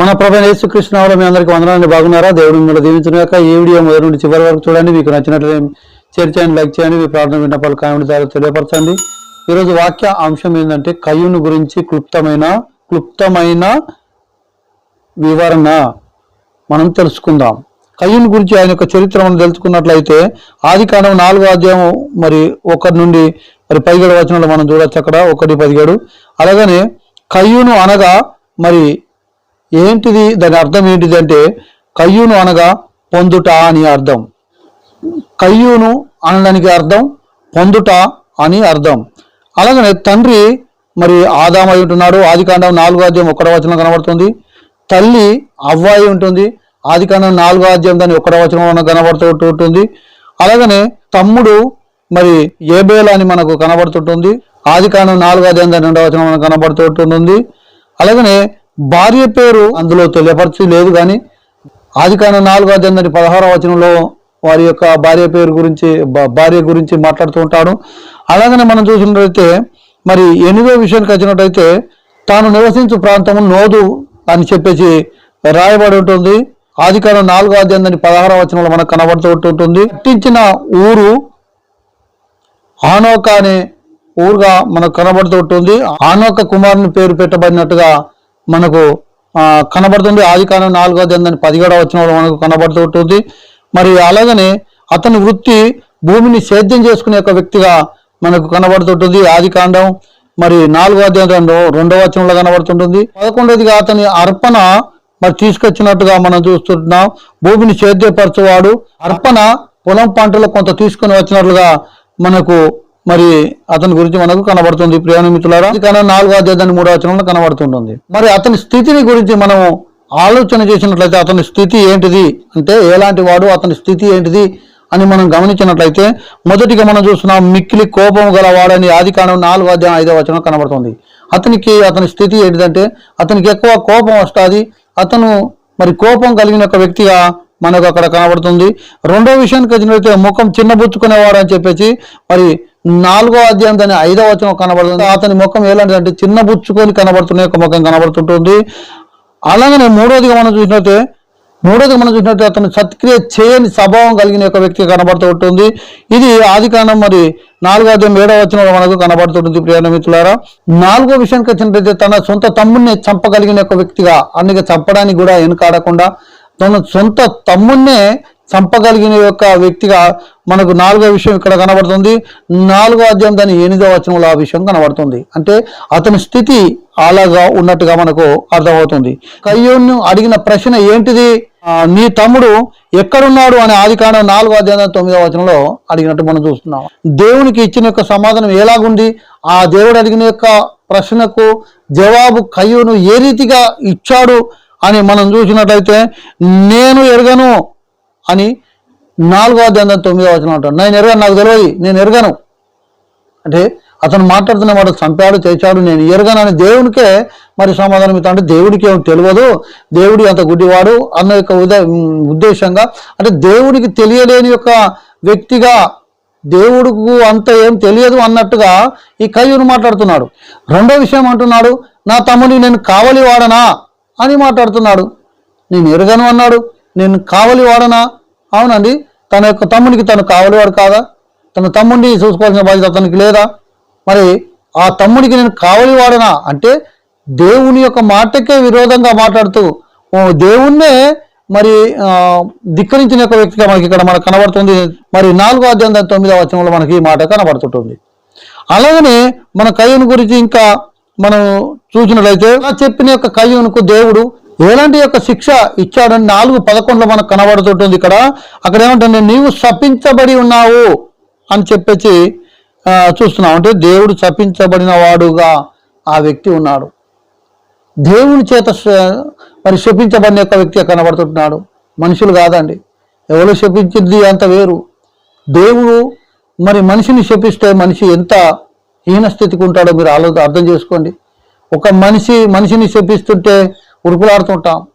మన ప్రభు యేసుకృష్ణ మీ అందరికీ వందనాన్ని బాగున్నారా? దేవుడు మిమ్మల్ని దీవించిన యొక్క ఈ వీడియో మొదటి నుండి చివరి వరకు చూడండి. మీకు నచ్చినట్లయితే షేర్ చేయండి లైక్ చేయండి. మీ ప్రార్థన విన్నపాలు కామెంట్ ద్వారా తెలియపరచండి. ఈరోజు వాక్య అంశం ఏంటంటే కయ్యూను గురించి క్లుప్తమైన క్లుప్తమైన వివరణ మనం తెలుసుకుందాం. కయ్యూను గురించి ఆయన యొక్క చరిత్ర మనం తెలుసుకున్నట్లయితే ఆది కాలం నాలుగో అధ్యాయం మరి ఒకటి నుండి మరి పదిహేడు వచనంలో మనం చూడొచ్చు అక్కడ. ఒకటి పదిహేడు. అలాగనే కయ్యూను అనగా మరి ఏంటిది? దాని అర్థం ఏంటిది అంటే కయ్యూను అనగా పొందుట అని అర్థం. కయ్యూను అనడానికి అర్థం పొందుట అని అర్థం. అలాగనే తండ్రి మరి ఆదామై ఉంటున్నాడు. ఆదికాండం నాలుగో అధ్యాయం ఒకటో వచనం కనబడుతుంది. తల్లి అవ్వాయి ఉంటుంది. ఆదికాండం నాలుగో అధ్యాయం దాని ఒకటో వచనం కనబడుతూ ఉంటుంది. అలాగనే తమ్ముడు మరి ఏబేల్ అని మనకు కనబడుతుంటుంది. ఆదికాండం నాలుగో అధ్యాయం దాని రెండవ వచనం కనబడుతూ ఉంటుంది. అలాగనే భార్య పేరు అందులో తెలియపరచు లేదు కానీ ఆది నాలుగు నాలుగో అధ్యాయం దాని పదహారవ వచనంలో వారి యొక్క భార్య పేరు గురించి భార్య గురించి మాట్లాడుతూ ఉంటాడు. అలాగనే మనం చూసినట్లయితే మరి ఎనిమిదో విషయానికి వచ్చినట్టయితే తాను నివసించు ప్రాంతము నోదు అని చెప్పేసి రాయబడి ఉంటుంది. ఆది కాలం నాలుగో అధ్యాయం దాని పదహారవ వచనంలో మనకు కనబడుతూ ఉంటుంది పుట్టించిన ఊరు ఆనోక అనే ఊరుగా మనకు కనబడుతూ ఉంటుంది. ఆనోక కుమారుని పేరు పెట్టబడినట్టుగా మనకు కనబడుతుంది. ఆది కాలం నాలుగో అధ్యాయం పదిహేడవ వచనంలో మనకు కనబడుతుంటుంది మరి అలాగనే అతని వృత్తి భూమిని సేద్యం చేసుకునే ఒక వ్యక్తిగా మనకు కనబడుతుంటుంది ఆది కాండం మరి నాలుగో అధ్యాయం రెండవ వచనంలో కనబడుతుంటుంది. పదకొండవదిగా అతని అర్పణ మరి తీసుకొచ్చినట్టుగా మనం చూస్తున్నాం. భూమిని సేద్యపరచేవాడు అర్పణ పొలం పంటలు కొంత తీసుకొని వచ్చినట్లుగా మనకు మరి అతని గురించి మనకు కనబడుతుంది ప్రియాణ కానీ నాలుగో అధ్యాయాన్ని మూడో వచనంలో కనబడుతుంటుంది. మరి అతని స్థితిని గురించి మనం ఆలోచన చేసినట్లయితే అతని స్థితి ఏంటిది అంటే ఎలాంటి వాడు అతని స్థితి ఏంటిది అని మనం గమనించినట్లయితే మొదటిగా మనం చూస్తున్నాం మిక్కిలి కోపం గల వాడని ఆది కాండం నాలుగో అధ్యాయం ఐదో వచనం కనబడుతుంది. అతనికి అతని స్థితి ఏంటిదంటే అతనికి ఎక్కువ కోపం వస్తుంది. అతను మరి కోపం కలిగిన ఒక వ్యక్తిగా మనకు అక్కడ కనబడుతుంది. రెండో విషయానికి వచ్చినట్లయితే ముఖం చిన్నబుచ్చుకునేవాడు అని చెప్పేసి మరి నాలుగో అధ్యాయం దాని ఐదో వచనం కనబడుతుంది. అతని ముఖం ఎలాంటిది అంటే చిన్న బుచ్చుకొని కనబడుతున్న ఒక ముఖం కనబడుతుంటుంది. అలాగనే మూడోదిగా మనం చూసినట్టే మూడోదిగా మనం చూసినట్టే అతను సత్క్రియ చేయని స్వభావం కలిగిన ఒక వ్యక్తి కనబడుతూ ఉంటుంది. ఇది ఆది కాండం మరి నాలుగో అధ్యాయం ఏడవ వచనంలో మనకు కనబడుతుంటుంది ప్రియాణ మిత్రులారా. నాలుగో విషయానికి వచ్చినట్లయితే తన సొంత తమ్ముడిని చంపగలిగిన ఒక వ్యక్తిగా అందుకే చంపడానికి కూడా వెనుకాడకుండా తన సొంత తమ్ముడినే చంపగలిగిన యొక్క వ్యక్తిగా మనకు నాలుగో విషయం ఇక్కడ కనబడుతుంది. నాలుగో అధ్యాయం దాని ఎనిమిదో వచనంలో ఆ విషయం కనబడుతుంది. అంటే అతని స్థితి అలాగా ఉన్నట్టుగా మనకు అర్థమవుతుంది. కయ్యోను అడిగిన ప్రశ్న ఏంటిది? నీ తమ్ముడు ఎక్కడున్నాడు అనే ఆది కాండం నాలుగో అధ్యాయం తొమ్మిదో వచనంలో అడిగినట్టు మనం చూస్తున్నాం. దేవునికి ఇచ్చిన యొక్క సమాధానం ఎలాగుంది? ఆ దేవుడు అడిగిన యొక్క ప్రశ్నకు జవాబు కయ్యూను ఏ రీతిగా ఇచ్చాడు అని మనం చూసినట్లయితే నేను ఎరగను అని నాలుగో అధ్యాయం తొమ్మిదో వచనం అంటాడు. నేను ఎరగను నాకు తెలియదు నేను ఎరగను. అంటే అతను మాట్లాడుతున్న వాడు చంపాడు చేశాడు నేను ఎరగను అని దేవునికే మరి సమాధానం ఇస్తా అంటే దేవుడికి ఏమి తెలియదు. దేవుడి అంత గుడ్డివాడు అన్న యొక్క ఉద్దేశంగా అంటే దేవుడికి తెలియలేని యొక్క వ్యక్తిగా దేవుడుకు అంత ఏం తెలియదు అన్నట్టుగా ఈ కయ్యూరు మాట్లాడుతున్నాడు. రెండో విషయం అంటున్నాడు నా తమ్ముని నేను కావలి వాడనా అని మాట్లాడుతున్నాడు. నేను ఎరగను అన్నాడు. నేను కావలి వాడనా అవునండి. తన యొక్క తమ్మునికి తను కావలివాడు కాదా? తన తమ్ముడిని చూసుకోవాల్సిన బాధ్యత అతనికి లేదా? మరి ఆ తమ్ముడికి నేను కావలి వాడనా అంటే దేవుని యొక్క మాటకే విరోధంగా మాట్లాడుతూ ఓ దేవుణ్ణే మరి ధిక్కరించిన యొక్క వ్యక్తిగా మనకి ఇక్కడ మనకు కనబడుతుంది. మరి నాలుగో అధ్యాయం దాని తొమ్మిదో వచనంలో మనకి ఈ మాట కనబడుతుంటుంది. అలాగనే మన కయ్యూను గురించి ఇంకా మనం చూసినట్లయితే అలా చెప్పిన యొక్క కయ్యూనుకు దేవుడు ఎలాంటి యొక్క శిక్ష ఇచ్చాడని నాలుగు పదకొండులో మనకు కనబడుతుంటుంది ఇక్కడ. అక్కడ ఏమంటుంది? నీవు శపించబడి ఉన్నావు అని చెప్పేసి చూస్తున్నాం. అంటే దేవుడు శపించబడిన వాడుగా ఆ వ్యక్తి ఉన్నాడు. దేవుని చేత మరి శపించబడిన యొక్క వ్యక్తి కనబడుతున్నాడు. మనుషులు కాదండి. ఎవరు శపించింది అంత వేరు. దేవుడు మరి మనిషిని శపిస్తే మనిషి ఎంత హీన స్థితికి ఉంటాడో మీరు ఆలో అర్థం చేసుకోండి. ఒక మనిషి మనిషిని శపిస్తుంటే ఉరుకులాడుతుంటాం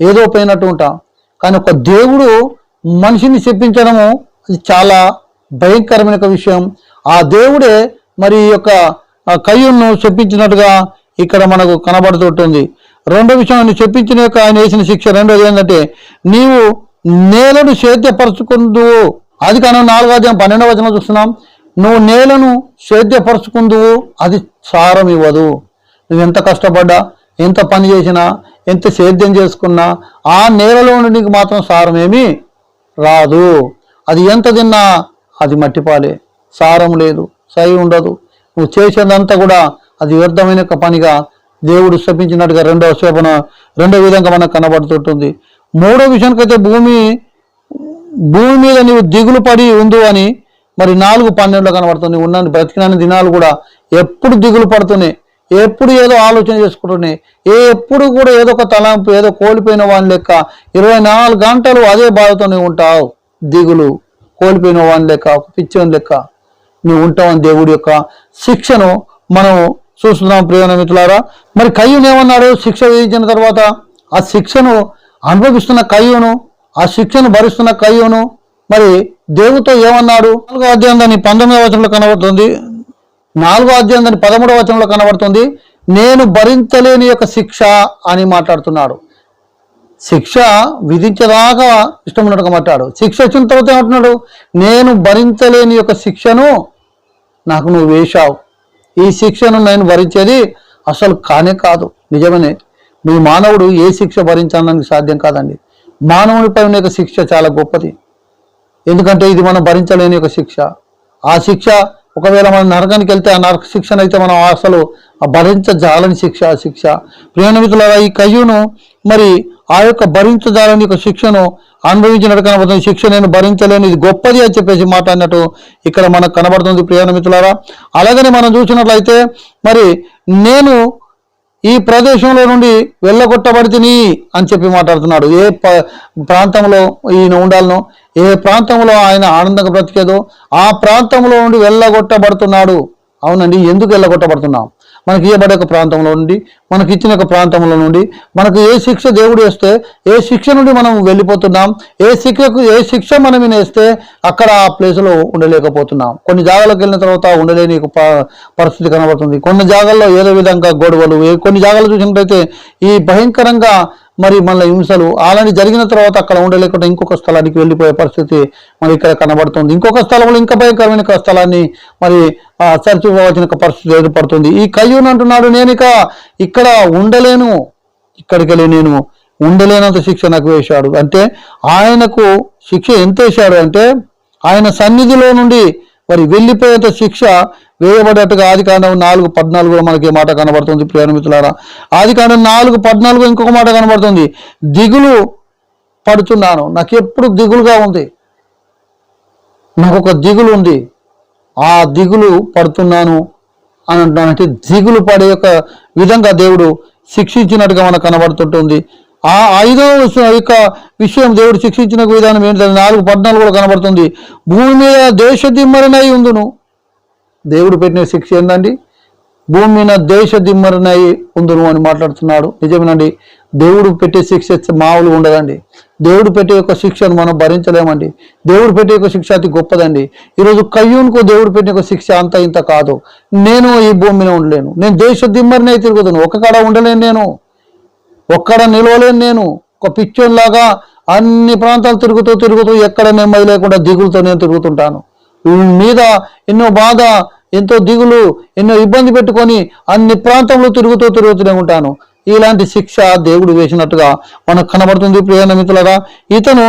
ఏదో పోయినట్టు ఉంటాం. కానీ ఒక దేవుడు మనిషిని చెప్పించడము అది చాలా భయంకరమైన ఒక విషయం. ఆ దేవుడే మరి ఈ యొక్క ఆ కయ్యూను ఇక్కడ మనకు కనబడుతుంటుంది రెండో విషయం ఆయన చెప్పించిన యొక్క ఆయన వేసిన శిక్ష రెండోది ఏంటంటే నీవు నేలను సేద్యపరచుకుందు అది కానీ నాలుగో అధ్యాయం పన్నెండవ వచనం చూస్తున్నాం. నువ్వు నేలను సేద్యపరచుకుందువు అది సారం ఇవ్వదు. నువ్వు ఎంత కష్టపడ్డా ఎంత పని చేసినా ఎంత సేద్యం చేసుకున్నా ఆ నేలలో నుండి నీకు మాత్రం సారం ఏమీ రాదు. అది ఎంత తిన్నా అది మట్టిపాలే సారం లేదు సై ఉండదు. నువ్వు చేసేదంతా కూడా అది వ్యర్థమైన పనిగా దేవుడు శపించినట్టుగా రెండవ శోభన రెండో విధంగా మనకు కనబడుతుంటుంది. మూడో విషయానికైతే భూమి భూమి మీద నీవు దిగులు పడి ఉండు అని మరి నాలుగు పన్నెండులో కనబడుతుంది. ఉన్న బ్రతికినని దినాలు కూడా ఎప్పుడు దిగులు పడుతున్నాయి. ఎప్పుడు ఏదో ఆలోచన చేసుకుంటున్నాయి ఏ ఎప్పుడు కూడా ఏదో ఒక తలంపు ఏదో కోల్పోయిన వాని లెక్క ఇరవై నాలుగు గంటలు అదే బాధతోనే ఉంటావు. దిగులు కోల్పోయిన వాని లెక్క ఒక పిచ్చోని లెక్క. నువ్వు ఉంటావని దేవుడి యొక్క శిక్షను మనం చూస్తున్నాం ప్రియమైన మిత్రులారా. మరి కయ్యూను ఏమన్నాడు? శిక్ష విధించిన తర్వాత ఆ శిక్షను అనుభవిస్తున్న కయ్యూను ఆ శిక్షను భరిస్తున్న కయ్యూను. మరి దేవుతో ఏమన్నాడు? నాలుగో అధ్యాయం దాని పంతొమ్మిదవ వచనంలో కనబడుతుంది. నాలుగో అధ్యాయం దాని పదమూడవ వచనంలో కనబడుతుంది నేను భరించలేని యొక్క శిక్ష అని మాట్లాడుతున్నాడు. శిక్ష విధించేదాకా ఇష్టం ఉన్నట్టుగా మాట్లాడు. శిక్ష వచ్చిన తర్వాత ఏమంటున్నాడు? నేను భరించలేని యొక్క శిక్షను నాకు నువ్వు వేశావు. ఈ శిక్షను నేను భరించేది అసలు కానే కాదు. నిజమనే మీ మానవుడు ఏ శిక్ష భరించడానికి సాధ్యం కాదండి. మానవునిపై ఉన్న శిక్ష చాలా గొప్పది. ఎందుకంటే ఇది మనం భరించలేని ఒక శిక్ష. ఆ శిక్ష ఒకవేళ మనం నరకానికి వెళ్తే ఆ నరక శిక్షణ అయితే మనం అసలు ఆ భరించజాలని శిక్ష ఆ శిక్ష. ప్రియమితులారా ఈ కయ్యూను మరి ఆ యొక్క భరించజాలని యొక్క శిక్షను అనుభవించినట్టు కనబడుతుంది. శిక్ష నేను భరించలేని ఇది గొప్పది అని చెప్పేసి మాట్లాడినట్టు ఇక్కడ మనకు కనబడుతుంది ప్రియమితులారా అలాగనే మనం చూసినట్లయితే మరి నేను ఈ ప్రదేశంలో నుండి వెళ్ళగొట్టబడితిని అని చెప్పి మాట్లాడుతున్నాడు. ఏ ప్రాంతంలో ఈయన ఉండాలనో ఏ ప్రాంతంలో ఆయన ఆనందంగా బ్రతికేదో ఆ ప్రాంతంలో నుండి వెళ్ళగొట్టబడుతున్నాడు. అవునండి ఎందుకు వెళ్ళగొట్టబడుతున్నాం? మనకి ఇవ్వబడే ఒక ప్రాంతంలో నుండి మనకి ఇచ్చిన ఒక ప్రాంతంలో నుండి మనకు ఏ శిక్ష దేవుడు వేస్తే ఏ శిక్ష నుండి మనం వెళ్ళిపోతున్నాం ఏ శిక్షకు ఏ శిక్ష మనం వేస్తే అక్కడ ఆ ప్లేస్లో ఉండలేకపోతున్నాం. కొన్ని జాగాలకు వెళ్ళిన తర్వాత ఉండలేని ఒక ప- పరిస్థితి కనబడుతుంది. కొన్ని జాగాల్లో ఏదో విధంగా గొడవలు ఏ- కొన్ని జాగాలు చూసినట్లయితే ఈ భయంకరంగా మరి మన హింసలు. అలాంటి జరిగిన తర్వాత అక్కడ ఉండలేకుండా ఇంకొక స్థలానికి వెళ్ళిపోయే పరిస్థితి మరి ఇక్కడ కనబడుతుంది. ఇంకొక స్థలంలో ఇంకా భయంకరమైన ఒక స్థలాన్ని మరి సరిచూపవలసిన ఒక పరిస్థితి ఏర్పడుతుంది. ఈ కయ్యూన్ అంటున్నాడు నేను ఇక ఇక్కడ ఉండలేను. ఇక్కడికి వెళ్ళి నేను ఉండలేనంత శిక్ష నాకు వేశాడు. అంటే ఆయనకు శిక్ష ఎంత వేశాడు అంటే ఆయన సన్నిధిలో నుండి మరి వెళ్ళిపోయేంత శిక్ష వేయబడేట్టుగా ఆదికాండం నాలుగు పద్నాలుగు మనకి ఈ మాట కనబడుతుంది ప్రియమితులారా ఆదికాండం నాలుగు పద్నాలుగు ఇంకొక మాట కనబడుతుంది. దిగులు పడుతున్నాను. నాకు ఎప్పుడు దిగులుగా ఉంది. నాకు ఒక దిగులు ఉంది. ఆ దిగులు పడుతున్నాను అని అంటున్నానంటే దిగులు పడే యొక్క విధంగా దేవుడు శిక్షించినట్టుగా మనకు కనబడుతుంటుంది. ఆ ఐదో యొక్క విషయం దేవుడు శిక్షించిన విధానం ఏంటంటే నాలుగు పద్నాలుగు కూడా కనబడుతుంది. భూమి మీద దేశ దిమ్మరినై ఉందును. దేవుడు పెట్టిన శిక్ష ఏందండి? భూమి మీద దేశ దిమ్మరినై ఉందును అని మాట్లాడుతున్నాడు. నిజమేనండి. దేవుడు పెట్టే శిక్ష మామూలుగా ఉండదండి. దేవుడు పెట్టే యొక్క శిక్షను మనం భరించలేమండి. దేవుడు పెట్టే యొక్క శిక్ష అతి గొప్పదండి. ఈరోజు కయ్యూన్కు దేవుడు పెట్టిన యొక్క శిక్ష అంత ఇంత కాదు. నేను ఈ భూమి మీద ఉండలేను. నేను దేశ దిమ్మరినై తిరుగుతాను ఒక కాడ ఉండలేను నేను. ఒక్కడ నిలవలేను నేను. ఒక పిచ్చోన్లాగా అన్ని ప్రాంతాలు తిరుగుతూ తిరుగుతూ ఎక్కడ నెమ్మది లేకుండా దిగులతో నేను తిరుగుతుంటాను. మీద ఎన్నో బాధ ఎంతో దిగులు ఎన్నో ఇబ్బంది పెట్టుకొని అన్ని ప్రాంతంలో తిరుగుతూ తిరుగుతూనే ఉంటాను. ఇలాంటి శిక్ష దేవుడు వేసినట్టుగా మనకు కనబడుతుంది ప్రియమైన మిత్రులరా. ఇతను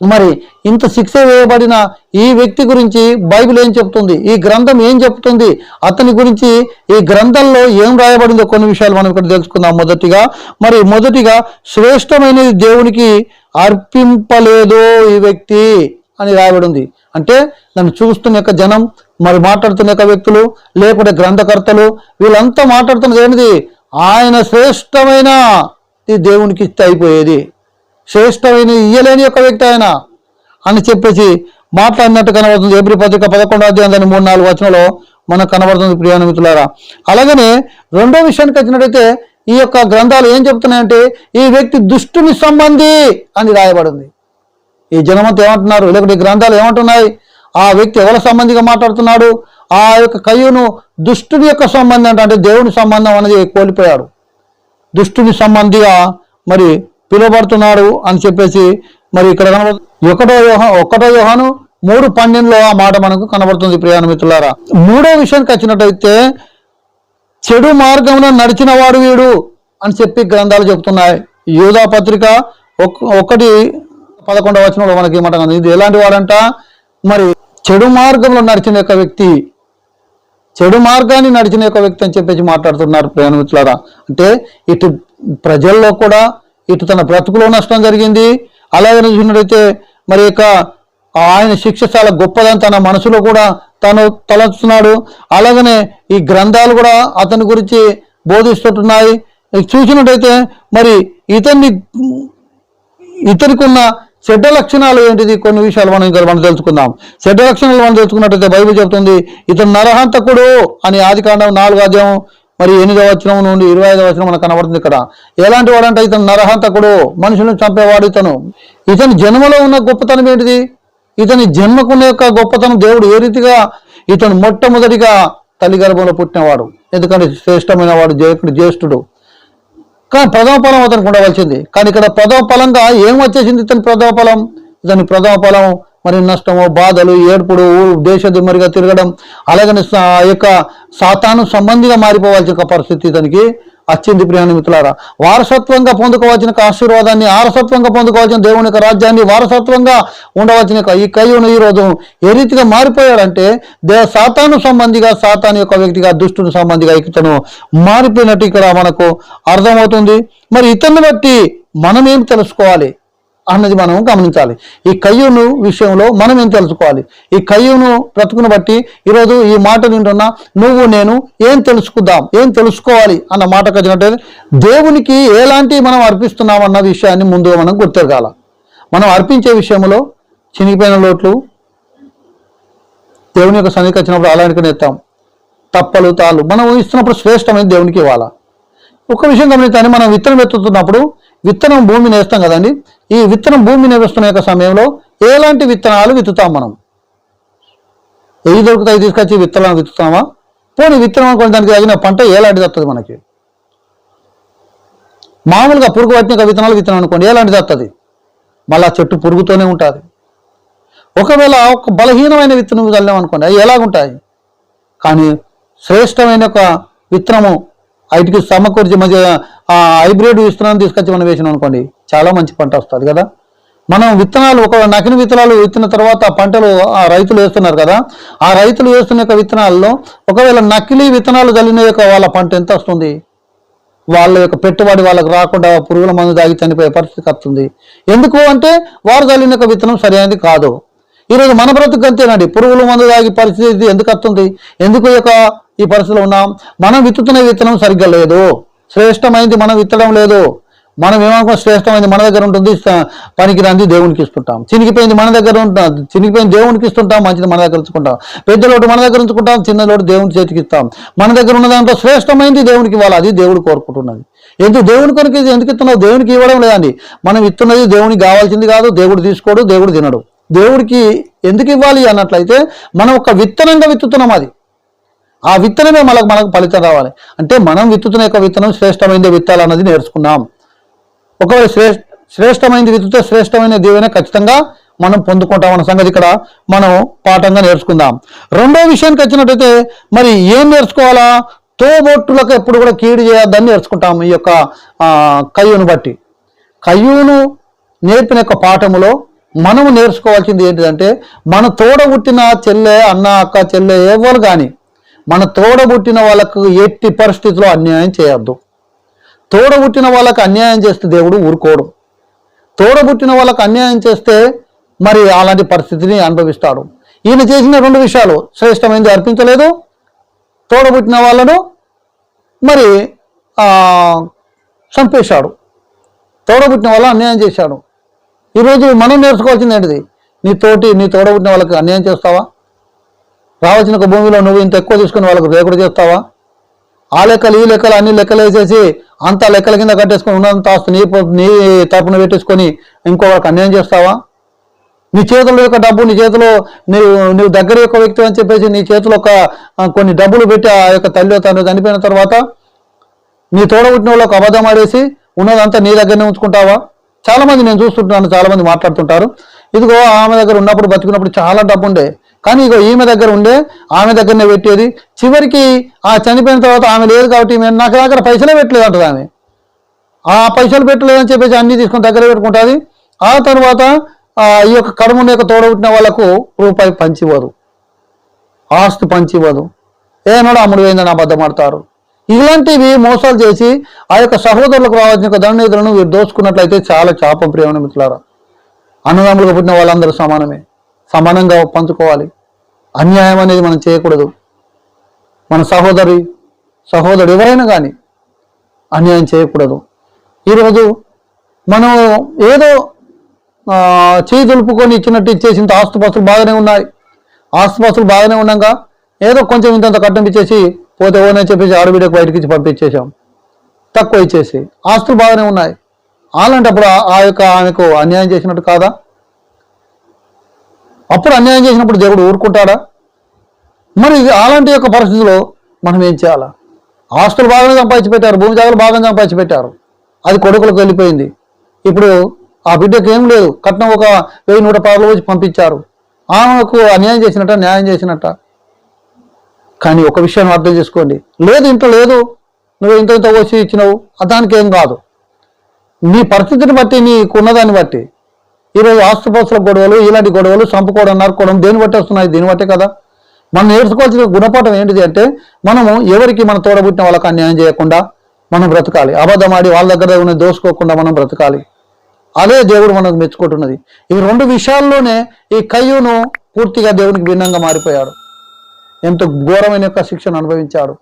మరి ఇంత శిక్ష వేయబడిన ఈ వ్యక్తి గురించి బైబిల్ ఏం చెప్తుంది? ఈ గ్రంథం ఏం చెప్తుంది? అతని గురించి ఈ గ్రంథంలో ఏం రాయబడిందో కొన్ని విషయాలు మనం ఇక్కడ తెలుసుకుందాం మొదటిగా. మరి మొదటిగా శ్రేష్టమైనది దేవునికి అర్పింపలేదు ఈ వ్యక్తి అని రాయబడి ఉంది అంటే నన్ను చూస్తున్న యొక్క జనం మరి మాట్లాడుతున్న యొక్క వ్యక్తులు లేకుంటే గ్రంథకర్తలు వీళ్ళంతా మాట్లాడుతున్నది ఏంటిది ఆయన శ్రేష్టమైన ఈ దేవునికి ఇస్తే అయిపోయేది శ్రేష్టమైన ఇయ్యలేని యొక్క వ్యక్తి ఆయన. అని చెప్పేసి మాట్లాడినట్టు కనబడుతుంది. ఏప్రి పత్రిక పదకొండో అధ్యాయం దాని మూడు నాలుగు వచనంలో మనకు కనబడుతుంది ప్రియాణ మిత్రులారా. అలాగనే రెండో విషయానికి వచ్చినట్టయితే ఈ యొక్క గ్రంథాలు ఏం చెప్తున్నాయంటే ఈ వ్యక్తి దుష్టుని సంబంధి అని రాయబడింది. ఈ జనమంతా ఏమంటున్నారు? లేకుంటే ఈ గ్రంథాలు ఏమంటున్నాయి? ఆ వ్యక్తి ఎవరి సంబంధిగా మాట్లాడుతున్నాడు? ఆ యొక్క కయ్యూను దుష్టుని యొక్క సంబంధం అంటే అంటే దేవుని సంబంధం అనేది కోల్పోయాడు. దుష్టుని సంబంధిగా మరి పిలువబడుతున్నాడు అని చెప్పేసి మరి ఇక్కడ కనబడు ఒకటో వ్యూహం ఒకటో యోహాను మూడు పన్నెండులో ఆ మాట మనకు కనబడుతుంది ప్రియాణ మిత్రులారా. మూడో విషయానికి వచ్చినట్టయితే చెడు మార్గంలో నడిచిన వాడు వీడు అని చెప్పి గ్రంథాలు చెబుతున్నాయి యూదా పత్రిక ఒకటి పదకొండవ వచనంలో మనకి ఏమంటాం ఇది ఎలాంటి వాడంట? మరి చెడు మార్గంలో నడిచిన యొక్క వ్యక్తి చెడు మార్గాన్ని నడిచిన యొక్క వ్యక్తి అని చెప్పేసి మాట్లాడుతున్నారు ప్రయాణమిత్రులారా అంటే ఇటు ప్రజల్లో కూడా ఇటు తన బ్రతుకులో నష్టం జరిగింది. అలాగే చూసినట్టయితే మరి యొక్క ఆయన శిక్ష చాలా గొప్పదని తన మనసులో కూడా తను తలస్తున్నాడు అలాగనే ఈ గ్రంథాలు కూడా అతని గురించి బోధిస్తుంటున్నాయి చూసినట్టయితే మరి ఇతన్ని ఇతనికి ఉన్న చెడ్డ లక్షణాలు ఏంటిది? కొన్ని విషయాలు మనం ఇంకా మనం తెలుసుకుందాం. చెడ్డ లక్షణాలు మనం తెలుసుకున్నట్టయితే బైబిల్ చెబుతుంది ఇతను నరహంతకుడు అని ఆది కాండం నాలుగు అధ్యాయం మరి ఎనిమిదవ వచనం నుండి ఇరవై ఐదవ వచనం మనకు కనబడుతుంది ఇక్కడ. ఎలాంటి వాడంటే ఇతను నరహంతకుడు మనుషులను చంపేవాడు ఇతను. ఇతని జన్మలో ఉన్న గొప్పతనం ఏంటిది? ఇతని జన్మకున్న యొక్క గొప్పతనం దేవుడు ఏ రీతిగా ఇతను మొట్టమొదటిగా తల్లి గర్భంలో పుట్టినవాడు. ఎందుకంటే శ్రేష్టమైన వాడు జయకుడు జ్యేష్ఠుడు. కానీ ప్రథమ ఫలం అతనికి ఉండవలసింది. కానీ ఇక్కడ ప్రథమ ఫలంగా ఏం వచ్చేసింది ఇతని ప్రథమ ఫలం? ఇతని ప్రథమ ఫలం మరి నష్టము బాధలు ఏడుపుడు ఊరు దేశ దిమ్మరిగా తిరగడం అలాగనే ఆ యొక్క సాతాను సంబంధిగా మారిపోవాల్సిన పరిస్థితి ఇతనికి వచ్చింది ప్రియాణ మిత్రులారా. వారసత్వంగా పొందుకోవాల్సిన ఆశీర్వాదాన్ని వారసత్వంగా పొందుకోవాల్సిన దేవుని యొక్క రాజ్యాన్ని వారసత్వంగా ఉండవలసిన ఈ కయ్యను ఈ రోజు ఏ రీతిగా మారిపోయాడంటే దే సాతాను సంబంధిగా సాతాను యొక్క వ్యక్తిగా దుష్టుని సంబంధిగా ఇతను మారిపోయినట్టు ఇక్కడ మనకు అర్థమవుతుంది. మరి ఇతన్ని బట్టి మనం ఏం తెలుసుకోవాలి? అన్నది మనం గమనించాలి. ఈ కయ్యూను విషయంలో మనం ఏం తెలుసుకోవాలి? ఈ కయ్యూను బ్రతుకును బట్టి ఈరోజు ఈ మాట వింటున్న నువ్వు నేను ఏం తెలుసుకుందాం? ఏం తెలుసుకోవాలి? అన్న మాటకు కలిగినట్టు దేవునికి ఎలాంటి మనం అర్పిస్తున్నాం అన్న విషయాన్ని ముందుగా మనం గుర్తెరగాల. మనం అర్పించే విషయంలో చినిగిపోయిన లోట్లు దేవుని యొక్క సన్నిధికి వచ్చినప్పుడు అలాంటికి ఎత్తాం తప్పలు తాళ్ళు మనం ఇస్తున్నప్పుడు శ్రేష్టమైన దేవునికి ఇవ్వాలా. ఒక విషయం గమనించండి మనం విత్తనం ఎత్తుతున్నప్పుడు విత్తనం భూమిని వేస్తాం కదండి. ఈ విత్తనం భూమిని వస్తున్న యొక్క సమయంలో ఎలాంటి విత్తనాలు విత్తుతాం మనం? ఏది దొరుకుతాయి? తీసుకొచ్చి విత్తనాలు విత్తుతామా? పోనీ విత్తనం అనుకోండి దానికి తగిన పంట ఎలాంటిది వస్తుంది మనకి? మామూలుగా పురుగు పట్టిన విత్తనాలు విత్తనం అనుకోండి ఎలాంటిది వస్తుంది మళ్ళీ చెట్టు పురుగుతోనే ఉంటుంది. ఒకవేళ ఒక బలహీనమైన విత్తనం చల్లాం అనుకోండి అవి ఎలాగుంటాయి? కానీ శ్రేష్టమైన ఒక విత్తనము వాటికి సమకూర్చి మధ్య ఆ హైబ్రిడ్ విత్తనాన్ని తీసుకొచ్చి మనం వేసినాం అనుకోండి చాలా మంచి పంట వస్తుంది కదా. మనం విత్తనాలు ఒక నకిన విత్తనాలు విత్తిన తర్వాత ఆ పంటలు ఆ రైతులు వేస్తున్నారు కదా. ఆ రైతులు వేస్తున్న యొక్క విత్తనాల్లో ఒకవేళ నకిలీ విత్తనాలు చల్లిన యొక్క వాళ్ళ పంట ఎంత వస్తుంది? వాళ్ళ యొక్క పెట్టుబడి వాళ్ళకి రాకుండా పురుగుల మందు తాగి చనిపోయే పరిస్థితి వస్తుంది ఎందుకు అంటే వారు చల్లిన యొక్క విత్తనం సరైనది కాదు. ఈరోజు మన బ్రతుకు అంతేనండి. పురుగుల మందు తాగి పరిస్థితి ఎందుకు వస్తుంది ఎందుకు యొక్క ఈ పరిస్థితిలో ఉన్నాం? మనం విత్తుతున్న విత్తనం సరిగ్గా లేదు. శ్రేష్టమైనది మనం విత్తడం లేదు. మనం ఏమనుకో శ్రేష్టమైంది మన దగ్గర ఉంటుంది పనికి పనికిరాంది దేవునికి ఇస్తుంటాం. చినిగిపోయింది మన దగ్గర ఉంటాం చినిగిపోయింది దేవునికి ఇస్తుంటాం మంచిది మన దగ్గర ఉంచుకుంటాం. పెద్ద లోటు మన దగ్గర ఉంచుకుంటాం చిన్న లోటు దేవుని చేతికి ఇస్తాం. మన దగ్గర ఉన్న దాంట్లో శ్రేష్టమైంది దేవునికి ఇవ్వాలి అది దేవుడు కోరుకుంటున్నది. ఎందుకు దేవుని కొరకు ఇది ఎందుకు ఇస్తున్నావు? దేవునికి ఇవ్వడం లేదండి. మనం ఇస్తున్నది దేవునికి కావాల్సింది కాదు దేవుడు తీసుకోడు దేవుడు తినడు. దేవుడికి ఎందుకు ఇవ్వాలి అన్నట్లయితే మనం ఒక విత్తనంగా విత్తుతున్నాం అది. ఆ విత్తనమే మనకు మనకు ఫలితం రావాలి. అంటే మనం విత్తుతున్న యొక్క విత్తనం శ్రేష్టమైన విత్తాలన్నది నేర్చుకున్నాం. ఒకవేళ శ్రేష్ఠ శ్రేష్టమైనది విత్తుతే శ్రేష్టమైన దీవెన ఖచ్చితంగా మనం పొందుకుంటాం అన్న సంగతి ఇక్కడ మనం పాఠంగా నేర్చుకుందాం. రెండో విషయానికి వచ్చినట్టయితే మరి ఏం నేర్చుకోవాలా? తోబొట్టులకు ఎప్పుడు కూడా కీడు చేయొద్దని నేర్చుకుంటాం ఈ యొక్క కయ్యూను బట్టి. కయ్యూను నేర్పిన యొక్క పాఠములో మనము నేర్చుకోవాల్సింది ఏంటిదంటే మన తోడబుట్టిన చెల్లె అన్న అక్క చెల్లె ఎవరు కానీ మన తోడబుట్టిన వాళ్ళకు ఎట్టి పరిస్థితిలో అన్యాయం చేయొద్దు. తోడబుట్టిన వాళ్ళకి అన్యాయం చేస్తే దేవుడు ఊరుకోడు. తోడబుట్టిన వాళ్ళకి అన్యాయం చేస్తే మరి అలాంటి పరిస్థితిని అనుభవిస్తాడు. ఈయన చేసిన రెండు విషయాలు శ్రేష్టమైనది అర్పించలేదు. తోడబుట్టిన వాళ్ళను మరి చంపేశాడు. తోడబుట్టిన వాళ్ళ అన్యాయం చేశాడు. ఈరోజు మనం నేర్చుకోవాల్సింది ఏంటిది? నీ తోటి నీ తోడబుట్టిన వాళ్ళకి అన్యాయం చేస్తావా? రావాల్సిన భూమిలో నువ్వు ఇంత ఎక్కువ తీసుకుని వాళ్ళకు రేకుడు చేస్తావా? ఆ లెక్కలు ఈ లెక్కలు అన్ని లెక్కలు వేసేసి అంత లెక్కల కింద కట్టేసుకొని ఉన్నంత ఆస్తి నీ నీ తరపున పెట్టేసుకొని ఇంకొకరికి అన్యాయం చేస్తావా? నీ చేతిలో యొక్క డబ్బు నీ చేతిలో నీవు నువ్వు దగ్గర యొక్క వ్యక్తి అని చెప్పేసి నీ చేతిలో ఒక కొన్ని డబ్బులు పెట్టి ఆ యొక్క తల్లి తను చనిపోయిన తర్వాత నీ తోడబుట్టిన వాళ్ళకి అబద్ధం ఆడేసి ఉన్నదంతా నీ దగ్గరనే ఉంచుకుంటావా? చాలామంది నేను చూస్తుంటాను చాలామంది మాట్లాడుతుంటారు. ఇదిగో ఆమె దగ్గర ఉన్నప్పుడు బతికినప్పుడు చాలా డబ్బు ఉండే కానీ ఇగో ఈమె దగ్గర ఉండే ఆమె దగ్గరనే పెట్టేది. చివరికి ఆ చనిపోయిన తర్వాత ఆమె లేదు కాబట్టి నాకు దగ్గర పైసలే పెట్టలేదు అంటది ఆమె. ఆ పైసలు పెట్టలేదని చెప్పేసి అన్ని తీసుకొని దగ్గర పెట్టుకుంటుంది. ఆ తర్వాత ఈ యొక్క కడుమున్న యొక్క తోడబుట్టిన వాళ్ళకు రూపాయి పంచివ్వదు. ఆస్తి పంచివ్వదు. ఏనాడు అమ్ముడు పోయిందని అబద్ధం ఆడతారు. ఇలాంటివి మోసాలు చేసి ఆ యొక్క సహోదరులకు రావాల్సిన యొక్క దండనిధులను వీరు దోచుకున్నట్లయితే చాలా చాపం ప్రియమైన మిత్రులారా. అన్నదమ్ములుగా పుట్టిన వాళ్ళందరూ సమానమే. సమానంగా పంచుకోవాలి అన్యాయం అనేది మనం చేయకూడదు. మన సహోదరి సహోదరుడు ఎవరైనా కానీ అన్యాయం చేయకూడదు. ఈరోజు మనం ఏదో చేయి దులుపుకొని ఇచ్చినట్టు ఇచ్చేసి ఇంత ఆస్తుపాస్తులు బాగానే ఉన్నాయి. ఆస్తుపాస్తులు బాగానే ఉండగా ఏదో కొంచెం ఇంతంత కట్టం ఇచ్చేసి పోతే ఓనే చెప్పేసి ఆడబిడ్డకు బయటకి ఇచ్చి పంపించేసాం తక్కువ ఇచ్చేసి. ఆస్తులు బాగానే ఉన్నాయి. అలాంటప్పుడు ఆ యొక్క ఆమెకు అన్యాయం చేసినట్టు కాదా? అప్పుడు అన్యాయం చేసినప్పుడు దేవుడు ఊరుకుంటాడా? మరి ఇది అలాంటి యొక్క పరిస్థితిలో మనం ఏం చేయాలా? ఆస్తులు బాగానే సంపాదించి పెట్టారు భూమి జాగాలు బాగానే సంపాదించి పెట్టారు అది కొడుకులకు వెళ్ళిపోయింది. ఇప్పుడు ఆ బిడ్డకి ఏం లేదు కట్నం ఒక వెయ్యి నూట పదహారు వచ్చి పంపించారు. ఆమెకు అన్యాయం చేసినట్ట న్యాయం చేసినట్ట. కానీ ఒక విషయాన్ని అర్థం చేసుకోండి. లేదు ఇంట్లో లేదు. నువ్వు ఇంత ఇంత వచ్చి ఇచ్చినావు. దానికి ఏం కాదు. నీ పరిస్థితిని బట్టి నీకున్నదాన్ని బట్టి ఈరోజు ఆస్తుపాస్తుల గొడవలు ఇలాంటి గొడవలు చంపుకోవడం నరుకోవడం దేని బట్టి వస్తున్నాయి? దీని బట్టే కదా. మనం నేర్చుకోవాల్సిన గుణపాఠం ఏంటిది అంటే మనము ఎవరికి మన తోడబుట్టిన వాళ్ళకి అన్యాయం చేయకుండా మనం బ్రతకాలి. అబద్ధం ఆడి వాళ్ళ దగ్గర ఉన్న దోసుకోకుండా మనం బ్రతకాలి. అదే దేవుడు మనకు మెచ్చుకుంటున్నది. ఈ రెండు విషయాల్లోనే ఈ కయ్యూను పూర్తిగా దేవునికి భిన్నంగా మారిపోయాడు. ఎంతో ఘోరమైన యొక్క శిక్షను అనుభవించాడు.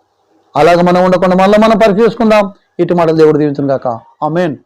అలాగ మనం ఉండకుండా మళ్ళీ మనం పరీక్ష ఇటు మాటలు దేవుడు దీవించుగాక మెయిన్